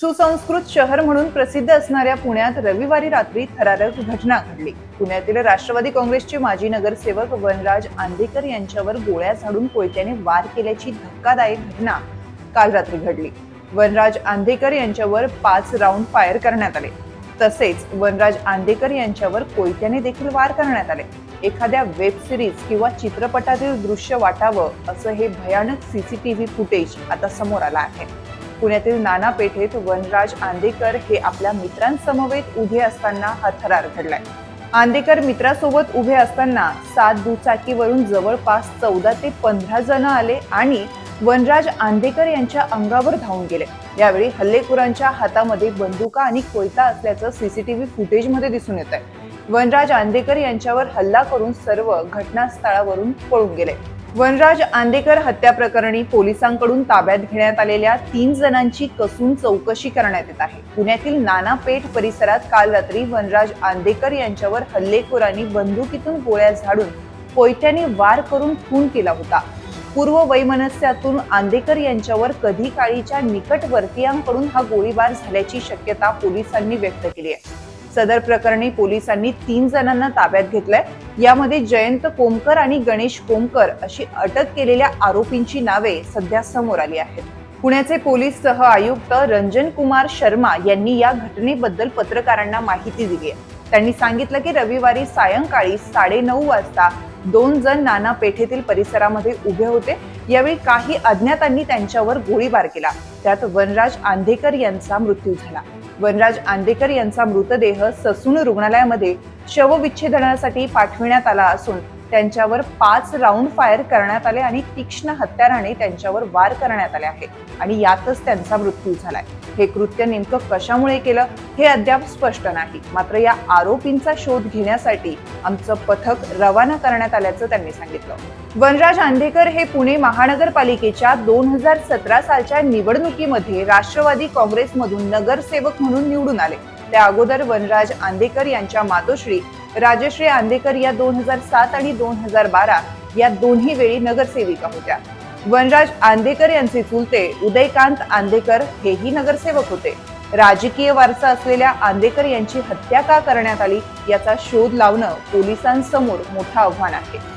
सुसंस्कृत शहर म्हणून प्रसिद्ध असणाऱ्या पुण्यात रविवारी रात्री थरारक घटना घडली. पुण्यातील राष्ट्रवादी काँग्रेसचे माजी नगरसेवक वनराज आंदेकर यांच्यावर गोळ्या झाडून कोयत्याने वार केल्याची धक्कादायक घटना काल रात्री घडली. वनराज आंदेकर यांच्यावर पाच राऊंड फायर करण्यात आले. तसेच वनराज आंदेकर यांच्यावर कोयत्याने देखील वार करण्यात आले. एखाद्या वेब सिरीज किंवा चित्रपटातील दृश्य वाटावं असं हे भयानक सीसीटीव्ही फुटेज आता समोर आलं आहे. पुण्यातील नाना पेठेत वनराज आंदेकर हे आपल्या मित्रांसमवेत उभे असताना हा थरार घडलाय. आंदेकर मित्रासोबत उभे असताना सात दुचाकीवरून जवळपास चौदा ते पंधरा जण आले आणि वनराज आंदेकर यांच्या अंगावर धावून गेले. यावेळी हल्लेखोरांच्या हातामध्ये बंदुका आणि कोयता असल्याचं सीसीटीव्ही फुटेजमध्ये दिसून येत आहे वनराज आंदेकर यांच्यावर हल्ला करून सर्व घटनास्थळावरून पळून गेले. वनराज आंदेकर हत्या प्रकरणी पोलिसांकडून ताब्यात घेण्यात आलेल्या तीन जणांची कसून चौकशी करण्यात येत आहे. पुण्यातील नानापेठ परिसरात काल रात्री वनराज आंदेकर यांच्यावर हल्लेखोरांनी बंदुकीतून गोळ्या झाडून कोयत्याने वार करून खून केला होता. पूर्व वैमनस्यातून आंदेकर यांच्यावर कधी काळीच्या निकटवर्तीयांकडून हा गोळीबार झाल्याची शक्यता पोलिसांनी व्यक्त केली आहे. सदर प्रकरणी पोलिसांनी तीन जणांना ताब्यात घेतलंय. यामध्ये जयंत कोमकर आणि गणेश कोमकर अशी अटक केलेल्या आरोपींची नावे सध्या समोर आली आहेत. पुण्याचे पोलीस सह आयुक्त रंजन कुमार शर्मा यांनी या घटनेबद्दल पत्रकारांना माहिती दिली आहे. त्यांनी सांगितलं की रविवारी सायंकाळी साडेनऊ वाजता दोन जण नाना पेठेतील परिसरामध्ये उभे होते. यावेळी काही अज्ञातांनी त्यांच्यावर गोळीबार केला. त्यात वनराज आंधेकर यांचा मृत्यू झाला. वनराज आंदेकर यांचा मृतदेह ससून रुग्णालयामध्ये शवविच्छेदनासाठी पाठविण्यात आला असून त्यांच्यावर पाच राऊंड फायर करण्यात आले आणि तीक्ष्ण हत्याराने त्यांच्यावर वार करण्यात आले आहे. आणि यातच त्यांचा मृत्यू झालाय. हे कृत्य नेमकं कशामुळे केलं हे अद्याप स्पष्ट नाही. मात्र या आरोपींचा शोध घेण्यासाठी आमचं पथक रवाना करण्यात आल्याचं त्यांनी सांगितलं. वनराज आंधेकर हे पुणे महानगरपालिकेच्या दोन हजार सतरा सालच्या निवडणुकीमध्ये राष्ट्रवादी काँग्रेसमधून नगरसेवक म्हणून निवडून आले. त्या अगोदर वनराज आंदेकर यांच्या मातोश्री राजश्री आंदेकर या दोन हजार सात आणि दोन हजार बारा या दोन्ही वेळी नगरसेविका होत्या. वनराज आंदेकर यांचे चुलते उदयकांत आंदेकर हेही नगरसेवक होते. राजकीय वारसा असलेल्या आंदेकर यांची हत्या का करण्यात आली याचा शोध लावणं पोलिसांसमोर मोठं आव्हान आहे.